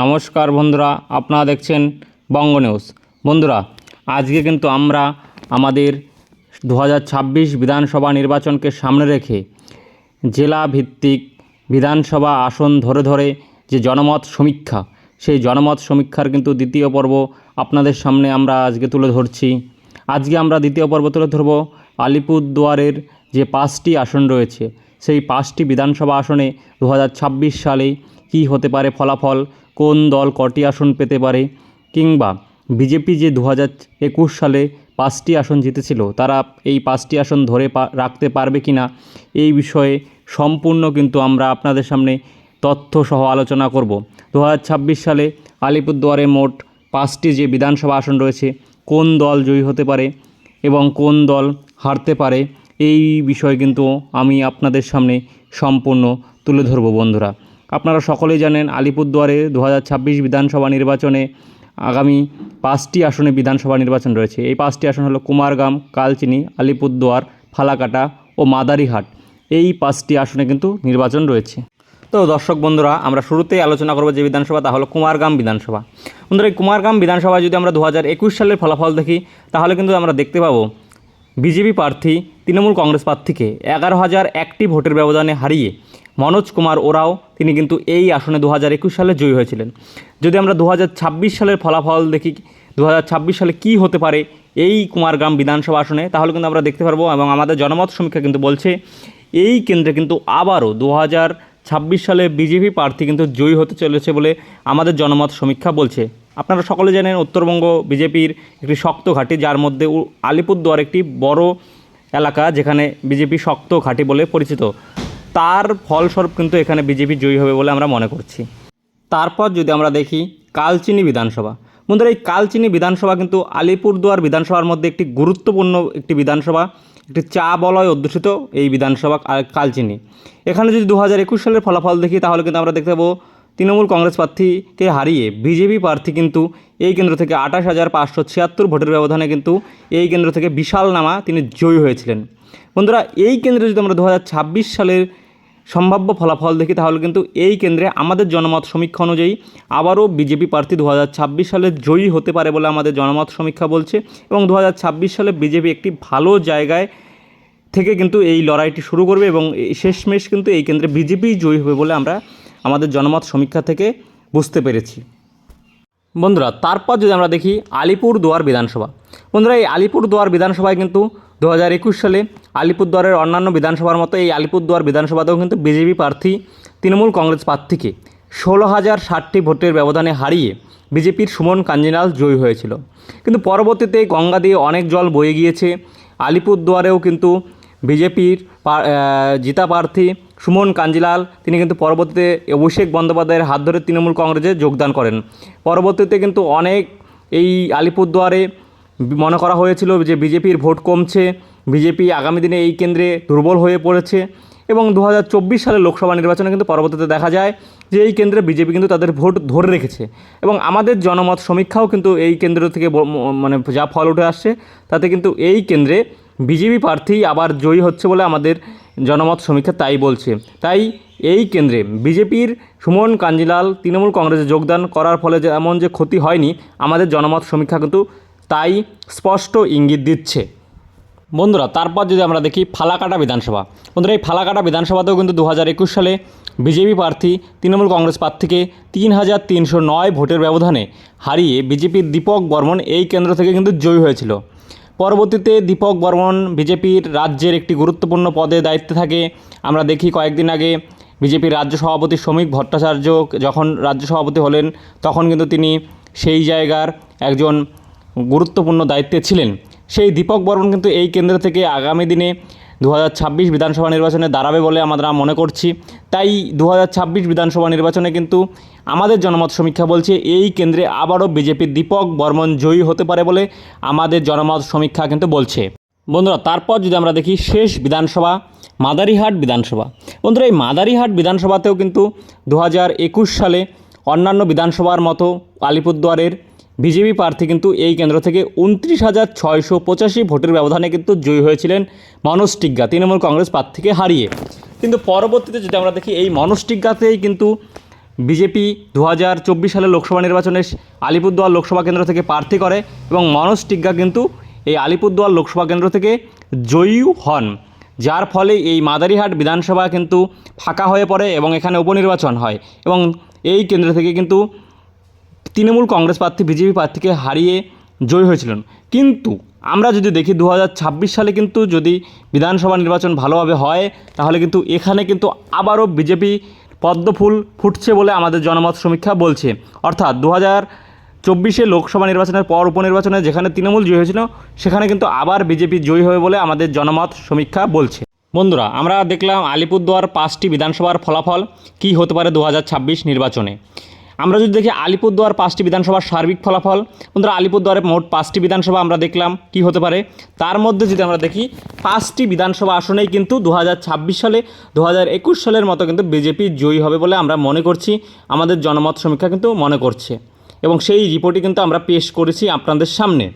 নমস্কার বন্ধুরা, আপনারা দেখছেন বঙ্গ নিউজ। বন্ধুরা, আজকে কিন্তু আমরা আমাদের দু হাজার ছাব্বিশ বিধানসভা নির্বাচনকে সামনে রেখে জেলা ভিত্তিক বিধানসভা আসন ধরে ধরে যে জনমত সমীক্ষা, সেই জনমত সমীক্ষার কিন্তু দ্বিতীয় পর্ব আপনাদের সামনে আমরা আজকে তুলে ধরছি। আজকে আমরা দ্বিতীয় পর্ব তুলে ধরব আলিপুরদুয়ারের যে পাঁচটি আসন রয়েছে সেই পাঁচটি বিধানসভা আসনে দু হাজার ছাব্বিশ সালে কী হতে পারে ফলাফল? কোন দল কটি আসন পেতে পারে? কিংবা বিজেপি যে দু সালে পাঁচটি আসন জিতেছিল, তারা এই পাঁচটি আসন ধরে রাখতে পারবে কি না এই বিষয়ে সম্পূর্ণ কিন্তু আমরা আপনাদের সামনে তথ্যসহ আলোচনা করব। দু হাজার ছাব্বিশ সালে আলিপুরদুয়ারে মোট পাঁচটি যে বিধানসভা আসন রয়েছে, কোন দল জয়ী হতে পারে এবং কোন দল হারতে পারে? এই বিষয় কিন্তু আমি আপনাদের সামনে সম্পূর্ণ তুলে ধরব বন্ধুরা। আপনারা সকলেই জানেন আলিপুরদুয়ারে দু হাজার ছাব্বিশ বিধানসভা নির্বাচনে আগামী পাঁচটি আসনে বিধানসভা নির্বাচন রয়েছে। এই পাঁচটি আসন হলো কুমারগাম, কালচিনি, আলিপুরদুয়ার, ফালাকাটা ও মাদারিহাট। এই পাঁচটি আসনে কিন্তু নির্বাচন রয়েছে। তো দর্শক বন্ধুরা, আমরা শুরুতেই আলোচনা করব যে বিধানসভা, তা হলো কুমারগাম বিধানসভা। বন্ধুরা, এই কুমারগ্রাম বিধানসভা যদি আমরা দু হাজার একুশ সালের ফলাফল দেখি, তাহলে কিন্তু আমরা দেখতে পাবো বিজেপি প্রার্থী তৃণমূল কংগ্রেস প্রার্থীকে এগারো হাজার একটি ভোটের ব্যবধানে হারিয়ে মনোজ কুমার ওরাও তিনি কিন্তু এই আসনে দু হাজার একুশ সালে জয়ী হয়েছিলেন। যদি আমরা দু হাজার ছাব্বিশ সালের ফলাফল দেখি, দু হাজার ছাব্বিশ সালে কী হতে পারে এই কুমারগ্রাম বিধানসভা আসনে, তাহলে কিন্তু আমরা দেখতে পারব এবং আমাদের জনমত সমীক্ষা কিন্তু বলছে এই কেন্দ্রে কিন্তু আবারও দু হাজার ছাব্বিশ সালে বিজেপি প্রার্থী কিন্তু জয়ী হতে চলেছে বলে আমাদের জনমত সমীক্ষা বলছে। আপনারা সকলে জানেন উত্তরবঙ্গ বিজেপির একটি শক্ত ঘাঁটি, যার মধ্যে আলিপুরদুয়ার একটি বড় এলাকা যেখানে বিজেপি শক্ত ঘাঁটি বলে পরিচিত। তার ফলস্বরূপ কিন্তু এখানে বিজেপি জয়ী হবে বলে আমরা মনে করছি। তারপর যদি আমরা দেখি কালচিনি বিধানসভা। বন্ধুরা, এই কালচিনি বিধানসভা কিন্তু আলিপুরদুয়ার বিধানসভার মধ্যে একটি গুরুত্বপূর্ণ একটি বিধানসভা, একটি চা বলয় অধ্যুষিত এই বিধানসভা কাল- কালচিনি। এখানে যদি দু হাজার একুশ সালের ফলাফল দেখি, তাহলে কিন্তু আমরা দেখতে পাবো তৃণমূল কংগ্রেস প্রার্থীকে হারিয়ে বিজেপি প্রার্থী কিন্তু এই কেন্দ্র থেকে আঠাশ হাজার পাঁচশো ছিয়াত্তর ভোটের ব্যবধানে কিন্তু এই কেন্দ্র থেকে বিশাল নামা তিনি জয়ী হয়েছিলেন। বন্ধুরা, এই কেন্দ্রে যদি আমরা দু হাজার ছাব্বিশ সালের সম্ভাব্য ফলাফল দেখি, তাহলে কিন্তু এই কেন্দ্রে আমাদের জনমত সমীক্ষা অনুযায়ী আবারও বিজেপি প্রার্থী দু হাজার ছাব্বিশ সালে জয়ী হতে পারে বলে আমাদের জনমত সমীক্ষা বলছে এবং দু হাজার ছাব্বিশ সালে বিজেপি একটি ভালো জায়গায় থেকে কিন্তু এই লড়াইটি শুরু করবে এবং শেষমেশ কিন্তু এই কেন্দ্রে বিজেপি জয়ী হবে বলে আমরা আমাদের জনমত সমীক্ষা থেকে বুঝতে পেরেছি। বন্ধুরা, তারপর যদি আমরা দেখি আলিপুর দুয়ার বিধানসভা। বন্ধুরা, এই আলিপুর দুয়ার বিধানসভায় কিন্তু দু হাজার একুশ সালে আলিপুরদুয়ারের অন্যান্য বিধানসভার মতো এই আলিপুরদুয়ার বিধানসভাতেও কিন্তু বিজেপি প্রার্থী, তৃণমূল কংগ্রেস প্রার্থীকে ষোলো হাজার ষাটটি ভোটের ব্যবধানে হারিয়ে বিজেপির সুমন কাঞ্জিলাল জয়ী হয়েছিল। কিন্তু পরবর্তীতে গঙ্গা দিয়ে অনেক জল বয়ে গিয়েছে। আলিপুরদুয়ারেও কিন্তু বিজেপির জিতা প্রার্থী সুমন কাঞ্জিলাল, তিনি কিন্তু পরবর্তীতে অভিষেক বন্দ্যোপাধ্যায়ের হাত ধরে তৃণমূল কংগ্রেসে যোগদান করেন। পরবর্তীতে কিন্তু অনেক এই আলিপুরদুয়ারে মনে করা হয়েছিল যে বিজেপির ভোট কমছে, বিজেপি আগামী দিনে এই কেন্দ্রে দুর্বল হয়ে পড়েছে এবং দু হাজার চব্বিশ সালে লোকসভা নির্বাচনে কিন্তু পরবর্তীতে দেখা যায় যে এই কেন্দ্রে বিজেপি কিন্তু তাদের ভোট ধরে রেখেছে এবং আমাদের জনমত সমীক্ষাও কিন্তু এই কেন্দ্র থেকে মানে যা ফল উঠে আসছে, তাতে কিন্তু এই কেন্দ্রে বিজেপি প্রার্থী আবার জয়ী হচ্ছে বলে আমাদের জনমত সমীক্ষা তাই বলছে। তাই এই কেন্দ্রে বিজেপির সুমন কাঞ্জিলাল তৃণমূল কংগ্রেসে যোগদান করার ফলে যে এমন যে ক্ষতি হয়নি, আমাদের জনমত সমীক্ষা কিন্তু তাই স্পষ্ট ইঙ্গিত দিচ্ছে। বন্ধুরা, তারপর যদি আমরা দেখি ফালাকাটা বিধানসভা। বন্ধুরা, এই ফালাকাটা বিধানসভাতেও কিন্তু দু হাজার একুশ সালে বিজেপি প্রার্থী, তৃণমূল কংগ্রেস প্রার্থীকে তিন হাজার তিনশো নয় ভোটের ব্যবধানে হারিয়ে বিজেপির দীপক বর্মন এই কেন্দ্র থেকে কিন্তু জয়ী হয়েছিল। পরবর্তীতে দীপক বর্মন বিজেপির রাজ্যের একটি গুরুত্বপূর্ণ পদে দায়িত্বে থাকে। আমরা দেখি কয়েকদিন আগে বিজেপির রাজ্য সভাপতি শ্রমিক ভট্টাচার্য যখন রাজ্য সভাপতি হলেন, তখন কিন্তু তিনি সেই জায়গার একজন গুরুত্বপূর্ণ দায়িত্বে ছিলেন। সেই দীপক বর্মন কিন্তু এই কেন্দ্র থেকে আগামী দিনে দু হাজার ছাব্বিশ বিধানসভা নির্বাচনে দাঁড়াবে বলে আমরা মনে করছি। তাই দু হাজার ছাব্বিশ বিধানসভা নির্বাচনে কিন্তু আমাদের জনমত সমীক্ষা বলছে, এই কেন্দ্রে আবারও বিজেপির দীপক বর্মন জয়ী হতে পারে বলে আমাদের জনমত সমীক্ষা কিন্তু বলছে। বন্ধুরা, তারপর যদি আমরা দেখি শেষ বিধানসভা, মাদারিহাট বিধানসভা। বন্ধুরা, এই মাদারিহাট বিধানসভাতেও কিন্তু দু হাজার একুশ সালে অন্যান্য বিধানসভার মতো আলিপুরদুয়ারের বিজেপি প্রার্থী কিন্তু এই কেন্দ্র থেকে উনত্রিশ হাজার ছয়শো পঁচাশি ভোটের ব্যবধানে কিন্তু জয়ী হয়েছিলেন মনোজ টিগ্গা, তৃণমূল কংগ্রেস প্রার্থীকে হারিয়ে। কিন্তু পরবর্তীতে যদি আমরা দেখি, এই মনোজ টিগ্গাতেই কিন্তু বিজেপি দু হাজার চব্বিশ সালের লোকসভা নির্বাচনে আলিপুরদুয়ার লোকসভা কেন্দ্র থেকে প্রার্থী করে এবং মনোজ টিগ্গা কিন্তু এই আলিপুরদুয়ার লোকসভা কেন্দ্র থেকে জয়ী হন, যার ফলে এই মাদারিহাট বিধানসভা কিন্তু ফাঁকা হয়ে পড়ে এবং এখানে উপনির্বাচন হয় এবং এই কেন্দ্র থেকে কিন্তু তৃণমূল কংগ্রেস প্রার্থী, বিজেপি প্রার্থীকে হারিয়ে জয়ী হয়েছিলেন। কিন্তু আমরা যদি দেখি দু হাজার ছাব্বিশ সালে কিন্তু যদি বিধানসভা নির্বাচন ভালোভাবে হয়, তাহলে কিন্তু এখানে কিন্তু আবারও বিজেপি পদ্মফুল ফুটছে বলে আমাদের জনমত সমীক্ষা বলছে। অর্থাৎ দু হাজার চব্বিশে লোকসভা নির্বাচনের পর উপনির্বাচনে যেখানে তৃণমূল জয়ী হয়েছিল, সেখানে কিন্তু আবার বিজেপি জয়ী হবে বলে আমাদের জনমত সমীক্ষা বলছে। বন্ধুরা, আমরা দেখলাম আলিপুরদুয়ার পাঁচটি বিধানসভার ফলাফল, কি হতে পারে দু হাজার ছাব্বিশ নির্বাচনে? আমরা যদি দেখি আলিপুরদুয়ার পাঁচটি বিধানসভার সার্বিক ফলাফল, বন্ধুরা আলিপুরদুয়ারে মোট পাঁচটি বিধানসভা আমরা দেখলাম, কি হতে পারে? তার মধ্যে যদি আমরা দেখি, পাঁচটি বিধানসভা আসনেই কিন্তু দু হাজার ছাব্বিশ সালে দু হাজার একুশ সালের মতো কিন্তু বিজেপি জয়ী হবে বলে আমরা মনে করছি, আমাদের জনমত সমীক্ষা কিন্তু মনে করছে। এবং সেই রিপোর্টই কিন্তু আমরা পেশ করেছি আপনাদের সামনে।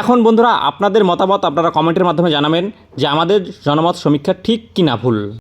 এখন বন্ধুরা, আপনাদের মতামত আপনারা কমেন্টের মাধ্যমে জানাবেন যে আমাদের জনমত সমীক্ষা ঠিক কি না ভুল।